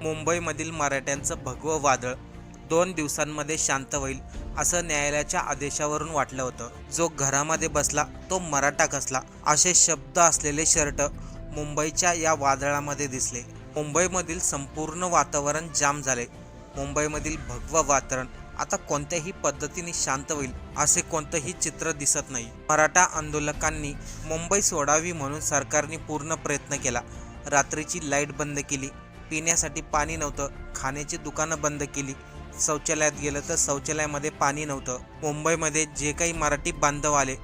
मुंबईमधील मराठ्यांचं भगवं वादळ दोन दिवसांमध्ये शांत होईल असं न्यायालयाच्या आदेशावरून वाटलं होतं. जो घरामध्ये बसला तो मराठा कसला असे शब्द असलेले शर्ट मुंबईच्या या वादळामध्ये दिसले. मुंबईमधील संपूर्ण वातावरण जाम झाले. मुंबईमधील भगवं वातावरण आता कोणत्याही पद्धतीने शांत होईल असे कोणतंही चित्र दिसत नाही. मराठा आंदोलकांनी मुंबई सोडावी म्हणून सरकारने पूर्ण प्रयत्न केला. रात्रीची लाइट बंद केली. पिण्यासाठी पाणी नव्हतं. खाण्याची दुकानं बंद केली. शौचालयात गेलं तर शौचालयामध्ये पाणी नव्हतं. मुंबईमध्ये जे काही मराठी बांधव आले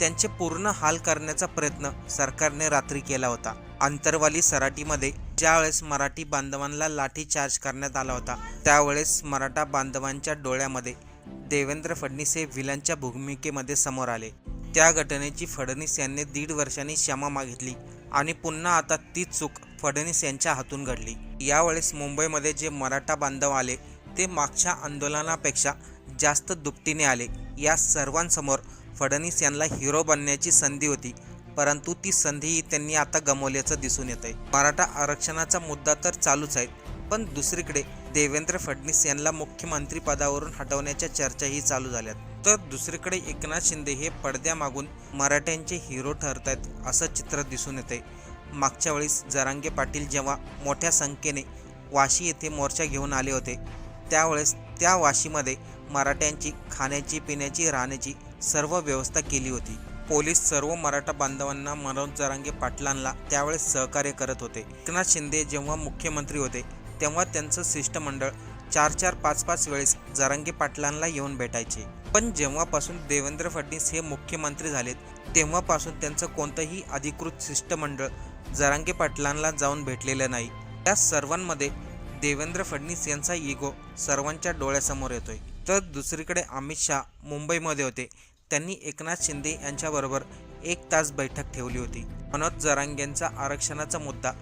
त्यांचे पूर्ण हाल करण्याचा प्रयत्न सरकारने रात्री केला होता. आंतरवाली सराटीमध्ये ज्यावेळेस मराठी बांधवांना लाठी चार्ज करण्यात आला होता त्यावेळेस मराठा बांधवांच्या डोळ्यामध्ये देवेंद्र फडणवीस हे विलांच्या भूमिकेमध्ये समोर आले. त्या घटनेची फडणवीस यांनी दीड वर्षांनी क्षमा मागितली आणि पुन्हा आता ती चूक फडणवीस यांच्या हातून घडली. यावेळेस मुंबईमध्ये जे मराठा बांधव आले ते मागच्या आंदोलनापेक्षा जास्त दुपटीने आले. या सर्वांसमोर फडणवीस यांना हिरो बनण्याची संधी होती परंतु ती संधीही त्यांनी आता गमावल्याचं दिसून येत आहे मराठा आरक्षणाचा मुद्दा तर चालूच आहे पण दुसरीकडे देवेंद्र फडणवीस यांना मुख्यमंत्री पदावरून हटवण्याच्या चर्चाही चालू झाल्यात. तर दुसरीकडे एकनाथ शिंदे हे पडद्यामागून मराठ्यांचे हिरो ठरत आहेत असं चित्र दिसून येते मागच्या वेळेस जरांगे पाटील जेव्हा मोठ्या संख्येने वाशी येथे मोर्चा घेऊन आले होते त्यावेळेस त्या वाशीमध्ये मराठ्यांची खाण्याची पिण्याची राहण्याची सर्व व्यवस्था केली होती. पोलीस सर्व मराठा बांधवांना मनोज जरांगे पाटलांना त्यावेळेस सहकार्य करत होते. एकनाथ शिंदे जेव्हा मुख्यमंत्री होते तेव्हा त्यांचं शिष्टमंडळ चार चार पाच पाच वेळेस जरांगे पाटलांना येऊन भेटायचे. पण जेव्हापासून देवेंद्र फडणवीस हे मुख्यमंत्री झालेत तेव्हापासून त्यांचं कोणतंही अधिकृत शिष्टमंडळ जरांगे पाटलांना जाऊन भेटलेलं नाही. या सर्वांमध्ये देवेंद्र फडणवीस यांचा इगो सर्वांच्या डोळ्यासमोर येतोय. तर दुसरीकडे अमित शहा मुंबईमध्ये होते. त्यांनी एकनाथ शिंदे यांच्याबरोबर एक तास बैठक ठेवली होती. मनोज जरांगेंचा आरक्षणाचा मुद्दा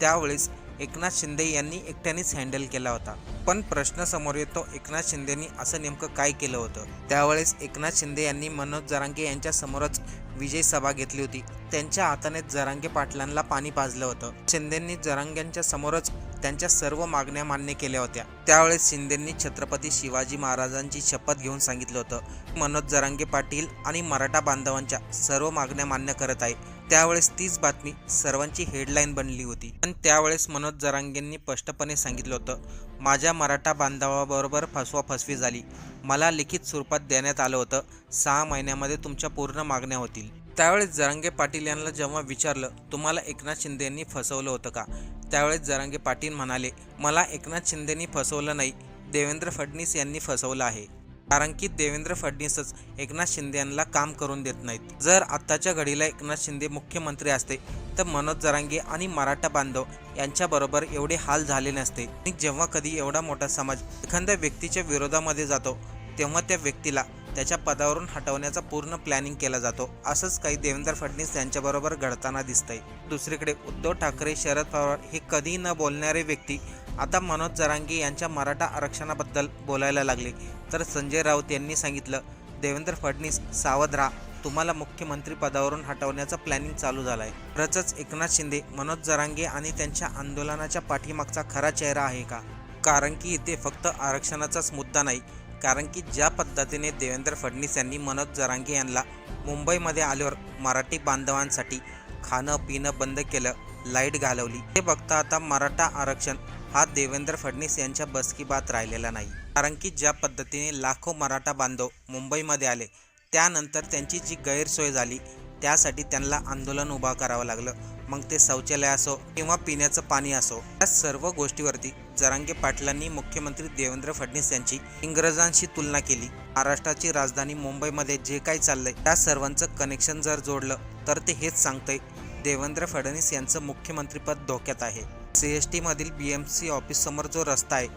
त्यावेळेस एकनाथ शिंदे यांनी एकट्यानेच हँडल केला होता. पण प्रश्न समोर येतो एकनाथ शिंदेनी असं नेमकं काय केलं होतं? त्यावेळेस एकनाथ शिंदे यांनी मनोज जरांगे यांच्या समोरच विजय सभा घेतली होती. त्यांच्या हाताने जरांगे पाटलांना पाणी पाजलं होतं. शिंदेंनी जरांग्यांच्या समोरच त्यांच्या सर्व मागण्या मान्य केल्या होत्या. त्यावेळेस शिंदेंनी छत्रपती शिवाजी महाराजांची शपथ घेऊन सांगितलं होतं मनोज जरांगे पाटील आणि मराठा बांधवांच्या सर्व मागण्या मान्य करत आहे. त्यावेळेस तीच बातमी सर्वांची हेडलाईन बनली होती. पण त्यावेळेस मनोज जरांगेंनी स्पष्टपणे सांगितलं होतं माझ्या मराठा बांधवाबरोबर फसवा फसवी झाली. मला लिखित स्वरूपात देण्यात आलं होतं. सहा महिन्यामध्ये तुमच्या पूर्ण मागण्या होतील. त्यावेळेस जरांगे पाटील यांना जेव्हा विचारलं तुम्हाला एकनाथ शिंदे यांनी फसवलं होतं का? त्यावेळेस जरांगे पाटील म्हणाले मला एकनाथ शिंदेनी फसवलं नाही देवेंद्र फडणवीस यांनी फसवलं आहे. कारण की देवेंद्र फडणवीसच एकनाथ शिंदे यांना काम करून देत नाहीत. जर आत्ताच्या घडीला एकनाथ शिंदे मुख्यमंत्री असते तर मनोज जरांगे आणि मराठा बांधव यांच्याबरोबर एवढे हाल झाले नसते. आणि जेव्हा कधी एवढा मोठा समाज एखाद्या व्यक्तीच्या विरोधामध्ये जातो तेव्हा त्या व्यक्तीला त्याच्या पदावरून हटवण्याचा पूर्ण प्लॅनिंग केला जातो. असंच काही देवेंद्र फडणवीस यांच्याबरोबर घडताना दिसतंय. दुसरीकडे उद्धव ठाकरे शरद पवार हे कधी न बोलणारे व्यक्ती आता मनोज जरांगे यांच्या मराठा आरक्षणाबद्दल बोलायला लागले. तर संजय राऊत यांनी सांगितलं देवेंद्र फडणवीस सावध राहा. तुम्हाला मुख्यमंत्री पदावरून हटवण्याचा प्लॅनिंग चालू झाला आहे रचच एकनाथ शिंदे मनोज जरांगे आणि त्यांच्या आंदोलनाच्या पाठीमागचा खरा चेहरा आहे का? कारण की इथे फक्त आरक्षणाचाच मुद्दा नाही कारण की ज्या पद्धतीने देवेंद्र फडणवीस यांनी मनोज जरांगे यांना मुंबईमध्ये आल्यावर मराठी बांधवांसाठी खाणं पिणं बंद केलं लाइट घालवली. हे बघता आता मराठा आरक्षण हा देवेंद्र फडणवीस यांच्या बसकी बात राहिलेला नाही. कारण की ज्या पद्धतीने लाखो मराठा बांधव मुंबईमध्ये आले त्यानंतर त्यांची जी गैरसोय झाली त्यासाठी त्यांना आंदोलन उभा करावं लागलं. मग ते शौचालय असो किंवा पिण्याचं पाणी असो या सर्व गोष्टीवरती जरांगे पाटलांनी मुख्यमंत्री देवेंद्र फडणवीस यांची इंग्रजांशी तुलना केली. महाराष्ट्राची राजधानी मुंबईमध्ये जे काही चाललंय त्या सर्वांचं कनेक्शन जर जोडलं तर ते हेच सांगतंय देवेंद्र फडणवीस यांचं मुख्यमंत्रीपद धोक्यात आहे. सी एस टीमधील बी एम सी ऑफिससमोर जो रस्ता आहे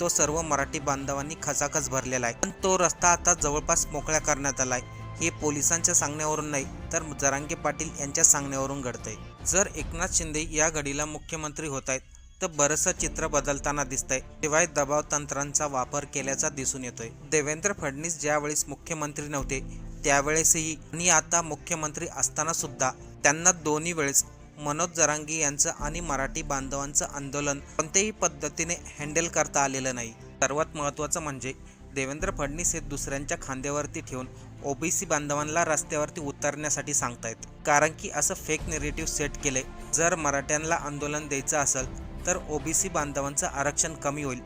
तो सर्व मराठी बांधवांनी खचाखच भरलेला आहे. पण तो रस्ता आता जवळपास मोकळा करण्यात आला आहे हे पोलिसांच्या सांगण्यावरून नाही तर जरांगे पाटील यांच्या सांगण्यावरून घडतंय. जर एकनाथ शिंदे या घडीला मुख्यमंत्री होत आहेत तर बरंचसं चित्र बदलताना दिसतंय. शिवाय दबाव तंत्रांचा वापर केल्याचा दिसून येतोय. देवेंद्र फडणवीस ज्यावेळेस मुख्यमंत्री नव्हते त्यावेळेसही आणि आता मुख्यमंत्री असताना सुद्धा त्यांना दोन्ही वेळेस मनोज जरांगे यांचं आणि मराठी बांधवांचं आंदोलन कोणत्याही पद्धतीने हँडल करता आलेलं नाही. सर्वात महत्त्वाचं म्हणजे देवेंद्र फडणवीस हे दुसऱ्यांच्या खांद्यावरती ठेवून ओबीसी बांधवांना रस्त्यावरती उतरण्यासाठी सांगतायत. कारण की असं फेक नेरेटिव्ह सेट केले जर मराठ्यांना आंदोलन द्यायचं असेल तर ओबीसी बांधवांचं आरक्षण कमी होईल.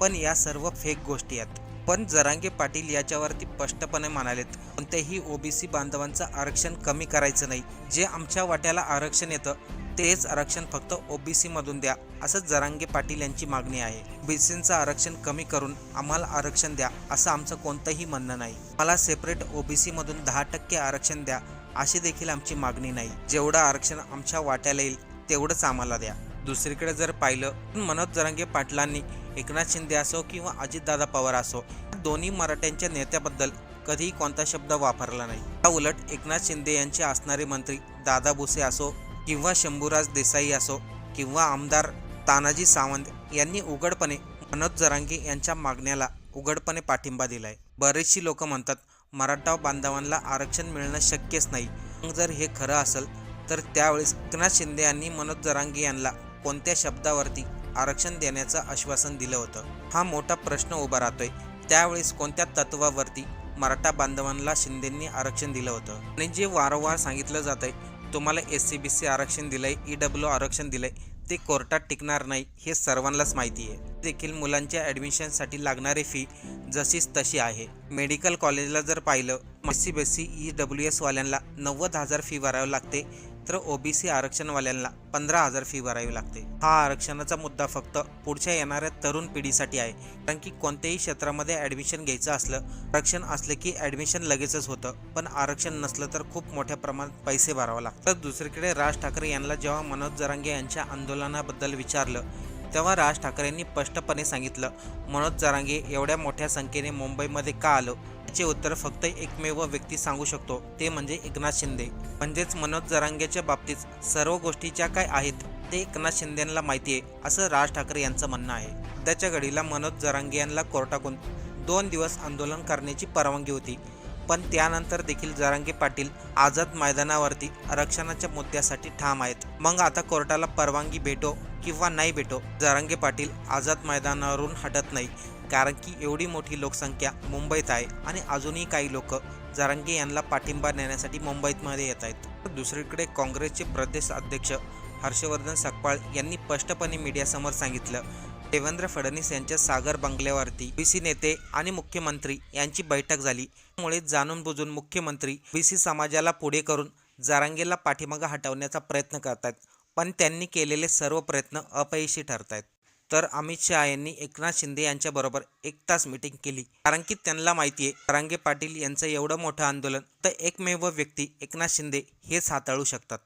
पण या सर्व फेक गोष्टी आहेत. पण जरांगे पाटील याच्यावरती स्पष्टपणे म्हणालेत कोणत्याही ओबीसी बांधवांचं आरक्षण कमी करायचं नाही. जे आमच्या वाट्याला आरक्षण येतं तेच आरक्षण फक्त ओबीसी मधून द्या असं जरांगे पाटील यांची मागणी आहे. ओबीसीचं आरक्षण कमी करून आम्हाला आरक्षण द्या असं आमचं कोणतंही म्हणणं नाही. मला सेपरेट ओबीसी मधून दहा टक्के आरक्षण द्या अशी देखील आमची मागणी नाही. जेवढं आरक्षण आमच्या वाट्याला येईल तेवढंच आम्हाला द्या. दुसरीकडे जर पाहिलं मनोज जरांगे पाटलांनी एकनाथ शिंदे असो किंवा अजितदादा पवार असो दोन्ही मराठ्यांच्या नेत्याबद्दल कधीही कोणता शब्द वापरला नाही. त्या उलट एकनाथ शिंदे यांचे असणारे मंत्री दादा भुसे असो किंवा शंभूराज देसाई असो किंवा आमदार तानाजी सावंत यांनी उघडपणे मनोज जरांगे यांच्या मागण्याला उघडपणे पाठिंबा दिलाय. बरेचशी लोक म्हणतात मराठा बांधवांना आरक्षण मिळणं शक्यच नाही. मग जर हे खरं असेल तर त्यावेळेस एकनाथ शिंदे यांनी मनोज जरांगे यांना कोणत्या शब्दावरती आरक्षण देण्याचं आश्वासन दिलं होतं? हा मोठा प्रश्न उभा राहतोय. त्यावेळेस कोणत्या तत्वावरती मराठा बांधवांना शिंदेंनी आरक्षण दिलं होतं? आणि जे वारंवार सांगितलं जात आहे तुम्हाला एस सी बी सी आरक्षण दिलंय ई डब्ल्यू आरक्षण दिलंय ते कोर्टात टिकणार नाही हे सर्वांनाच माहिती आहे. देखील मुलांच्या ॲडमिशनसाठी लागणारी फी जशीच तशी आहे. मेडिकल कॉलेजला जर पाहिलं S C B C E W एसवाल्यांना नव्वद हजार फी भरावी लागते तर ओबीसी आरक्षणवाल्यांना पंधरा हजार फी भरावी लागते. हा आरक्षणाचा मुद्दा फक्त पुढच्या येणाऱ्या तरुण पिढीसाठी आहे. कारण की कोणत्याही क्षेत्रामध्ये ॲडमिशन घ्यायचं असलं आरक्षण असलं की ॲडमिशन लगेचच होतं. पण आरक्षण नसलं तर खूप मोठ्या प्रमाणात पैसे भरावं लागतं. तर दुसरीकडे राज ठाकरे यांना जेव्हा मनोज जरांगे यांच्या आंदोलनाबद्दल विचारलं तेव्हा राज ठाकरेंनी स्पष्टपणे सांगितलं मनोज जरांगे एवढ्या मोठ्या संख्येने मुंबईमध्ये का आलो? याचे उत्तर फक्त एकमेव व्यक्ती सांगू शकतो ते म्हणजे एकनाथ शिंदे. म्हणजेच मनोज जरांगेच्या बाबतीत सर्व गोष्टी ज्या काय आहेत ते एकनाथ शिंदेला माहिती आहे असं राज ठाकरे यांचं म्हणणं आहे. सध्याच्या घडीला मनोज जरांगे यांना कोर्टाकडून दोन दिवस आंदोलन करण्याची परवानगी होती. पण त्यानंतर देखील जरांगे पाटील आझाद मैदानावरती आरक्षणाच्या मुद्द्यासाठी ठाम आहेत. मग आता कोर्टाला परवानगी भेटो किंवा नाही भेटो जरांगे पाटील आझाद मैदानावरून हटत नाही. कारण की एवढी मोठी लोकसंख्या मुंबईत आहे आणि अजूनही काही लोक जारंगे यांना पाठिंबा देण्यासाठी मुंबईमध्ये येत आहेत. दुसरीकडे काँग्रेसचे प्रदेश अध्यक्ष हर्षवर्धन सकपाळ यांनी स्पष्टपणे मीडियासमोर सांगितलं देवेंद्र फडणवीस यांच्या सागर बंगल्यावरती बीसी नेते आणि मुख्यमंत्री यांची बैठक झाली. त्यामुळे जाणून बुजून मुख्यमंत्री बीसी समाजाला पुढे करून जारांगेला पाठीमागा हटवण्याचा प्रयत्न करतात पण त्यांनी केलेले सर्व प्रयत्न अपयशी ठरत आहेत तर अमित शहा यांनी एकनाथ शिंदे यांच्याबरोबर एक तास मिटिंग केली. कारण की त्यांना माहिती आहे रांगे पाटील यांचं एवढं मोठं आंदोलन तर एकमेव व्यक्ती एकनाथ शिंदे हेच हाताळू शकतात.